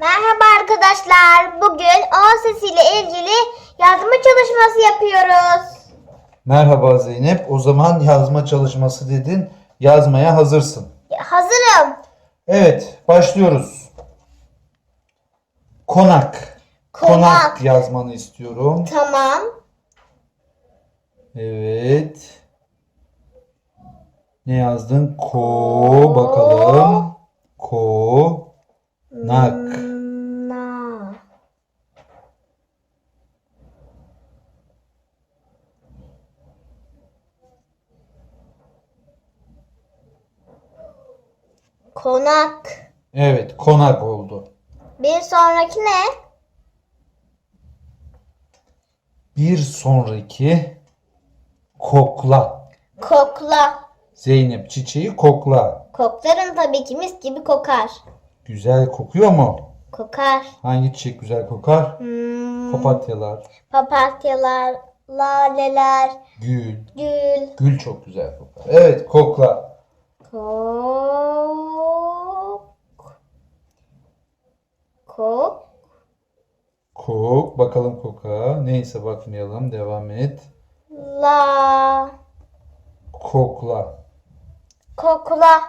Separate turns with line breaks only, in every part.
Merhaba arkadaşlar. Bugün O sesiyle ilgili yazma çalışması yapıyoruz.
Merhaba Zeynep. O zaman yazma çalışması dedin. Yazmaya hazırsın.
Hazırım.
Evet, başlıyoruz. Konak.
Konak.
yazmanı istiyorum.
Tamam.
Evet. Ne yazdın? Ko bakalım. Ko. Nak.
Na. Konak.
Evet, konak oldu.
Bir sonraki ne?
Bir sonraki kokla.
Kokla.
Zeynep çiçeği kokla.
Koklarım tabii ki mis gibi kokar.
Güzel kokuyor mu?
Kokar.
Hangi çiçek güzel kokar?
Hmm,
Papatyalar,
papatyalar, laleler,
gül.
gül.
Gül çok güzel kokar. Evet kokla.
Kok. Kok.
Kok. Bakalım koka. Neyse bakmayalım. Devam et.
La.
Kokla.
Kokla.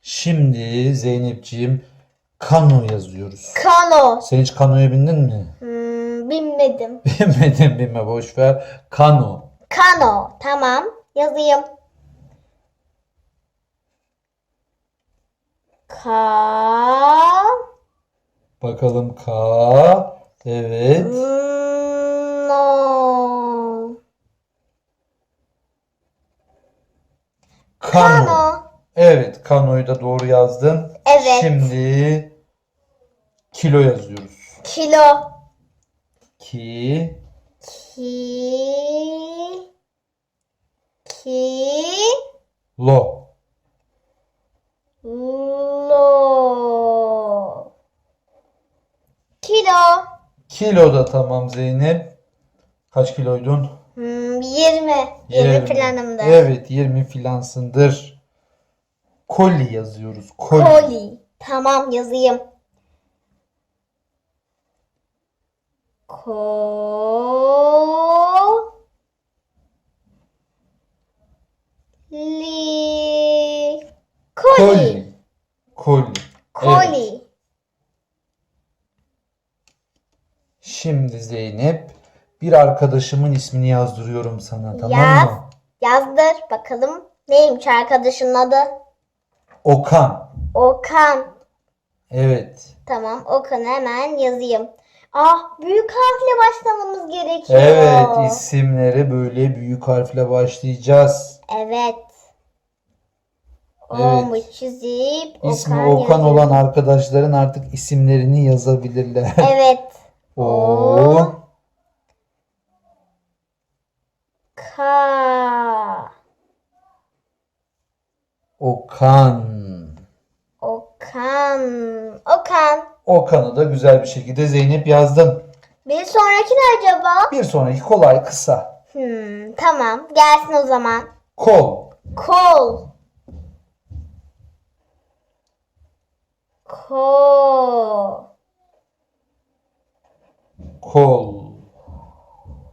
Şimdi Zeynepciğim kano yazıyoruz.
Kano.
Sen hiç kanoya bindin mi?
Hmm, bilmedim.
Binmedim binme boş ver. Kano.
Kano. Tamam. Yazayım. Ka.
Bakalım ka. Evet.
No.
Kano.
Kano.
Evet kanoyu da doğru yazdın.
Evet.
Şimdi kilo yazıyoruz.
Kilo.
Ki.
Ki. Ki.
Lo.
Lo. Kilo.
Kilo da tamam Zeynep. Kaç kiloydun?
Hmm, 20. 20 planımda.
Evet 20 filansındır. Koli yazıyoruz. Koli.
Koli. Tamam yazayım. Ko. Li. Koli.
Koli. Koli. Evet. Şimdi Zeynep bir arkadaşımın ismini yazdırıyorum sana tamam
Yaz.
mı?
Yazdır bakalım. Neymiş arkadaşının adı?
Okan.
Okan.
Evet.
Tamam Okan'ı hemen yazayım. Ah büyük harfle başlamamız gerekiyor.
Evet isimleri böyle büyük harfle başlayacağız.
Evet.
Evet.
O'mu çizip
İsmi
Okan,
Okan olan arkadaşların artık isimlerini yazabilirler.
Evet.
O.
Ka.
Okan.
Okan. Okan.
Okan'ı da güzel bir şekilde Zeynep yazdım.
Bir sonraki ne acaba?
Bir sonraki kolay kısa.
Hmm, tamam. Gelsin o zaman.
Kol.
Kol. Kol.
Kol.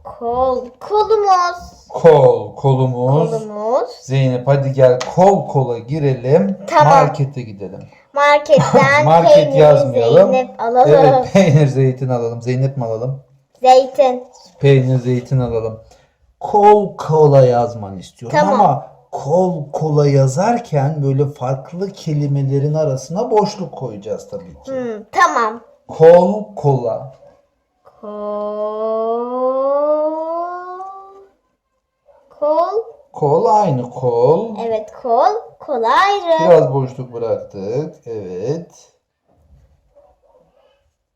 Kol. Kolumuz.
Kol. Kolumuz.
Kolumuz.
Zeynep hadi gel kol kola girelim.
Tamam.
Markete gidelim.
Marketten
Market
peynir,
yazmayalım.
Zeynep alalım.
Evet peynir zeytin alalım. Zeynep mi alalım?
Zeytin.
Peynir zeytin alalım. Kol kola yazmanı istiyorum
Tamam.
ama kol kola yazarken böyle farklı kelimelerin arasına boşluk koyacağız tabii ki.
Hmm, tamam.
Kol kola.
Kol. Kol.
Kol aynı kol.
Evet kol. Kol ayrı.
Biraz boşluk bıraktık. Evet.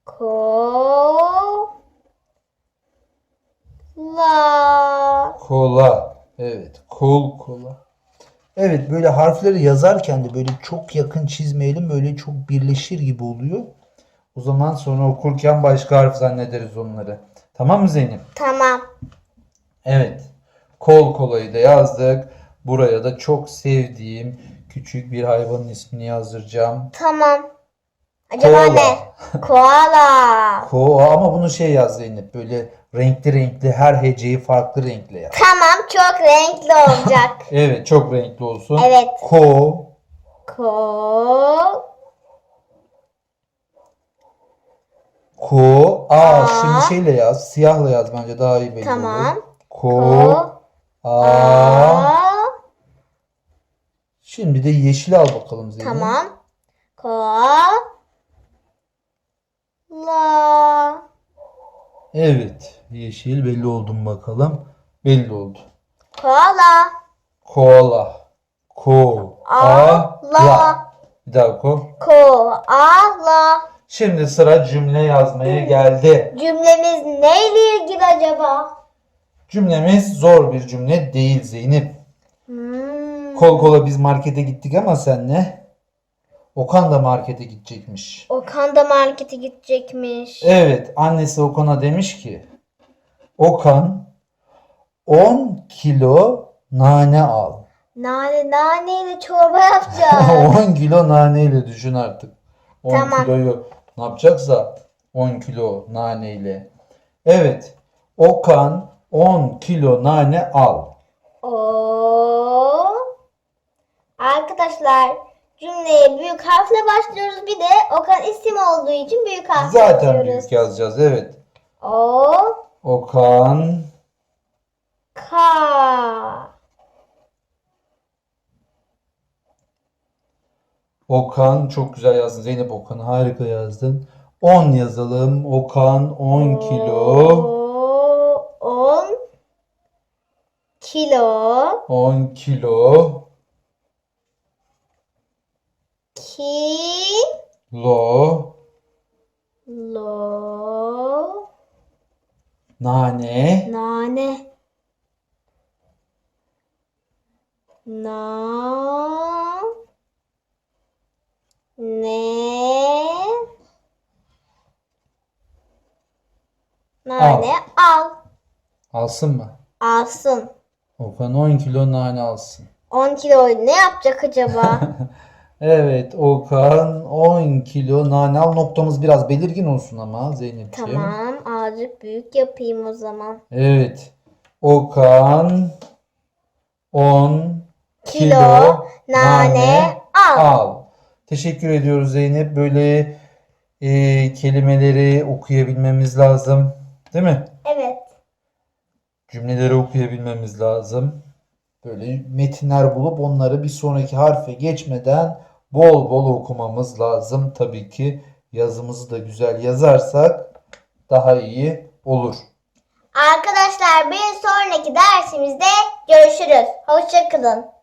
Kol. La.
Kola. Evet. Kol kola. Evet böyle harfleri yazarken de böyle çok yakın çizmeyelim. Böyle çok birleşir gibi oluyor. O zaman sonra okurken başka harf zannederiz onları. Tamam mı Zeynep?
Tamam.
Evet. Kol kolayı da yazdık. Buraya da çok sevdiğim küçük bir hayvanın ismini yazdıracağım.
Tamam. Acaba
Koala.
ne? Koala.
Ko ama bunu şey yaz Zeynep. Böyle renkli renkli her heceyi farklı renkle yaz.
Tamam çok renkli olacak.
Evet çok renkli olsun.
Evet.
Ko
Ko.
Ko A
A.
şimdi şeyle yaz. Siyahla yaz bence daha iyi belli
Tamam.
olur. Ko
Ko.
A
A.
Şimdi de yeşil al bakalım Zeynep.
Tamam. Ko. La.
Evet. Yeşil belli oldu mu bakalım. Belli oldu.
Koala.
Koala. Ko. A.
La.
Bir daha ko.
Koala.
Şimdi sıra cümle yazmaya geldi.
Cümlemiz neyle ilgili acaba?
Cümlemiz zor bir cümle değil Zeynep.
Hmm.
Kol kola biz markete gittik ama senle Okan da markete gidecekmiş.
Okan da markete gidecekmiş.
Evet, annesi Okan'a demiş ki Okan 10 kilo nane al.
Nane naneyle çorba yapacağız.
10 kilo naneyle düşün artık. 10
Tamam.
kiloyu ne yapacaksa 10 kilo naneyle. Evet, Okan 10 kilo nane al.
O Arkadaşlar cümleye büyük harfle başlıyoruz. Bir de Okan isim olduğu için büyük harfle
Zaten
yapıyoruz.
büyük yazacağız. Evet.
O
Okan
ka
Okan çok güzel yazdın. Zeynep Okan harika yazdın. 10 yazalım. Okan 10 kilo.
O- on kilo
10 kilo.
ki
Lo.
lo
Nane.
nane na ne nane al
Alsın mı?
alsın
Okan 10 kilo nane alsın.
10 kilo ne yapacak acaba?
Evet Okan 10 kilo nane al. Noktamız biraz belirgin olsun ama Zeynepciğim.
tamam azıcık büyük yapayım o zaman.
Evet. Okan 10
Kilo
kilo
nane al.
al. Teşekkür ediyoruz Zeynep. Böyle e, kelimeleri okuyabilmemiz lazım. Değil mi?
Evet.
Cümleleri okuyabilmemiz lazım. Böyle metinler bulup onları bir sonraki harfe geçmeden bol bol okumamız lazım. Tabii ki yazımızı da güzel yazarsak daha iyi olur.
Arkadaşlar bir sonraki dersimizde görüşürüz. Hoşçakalın.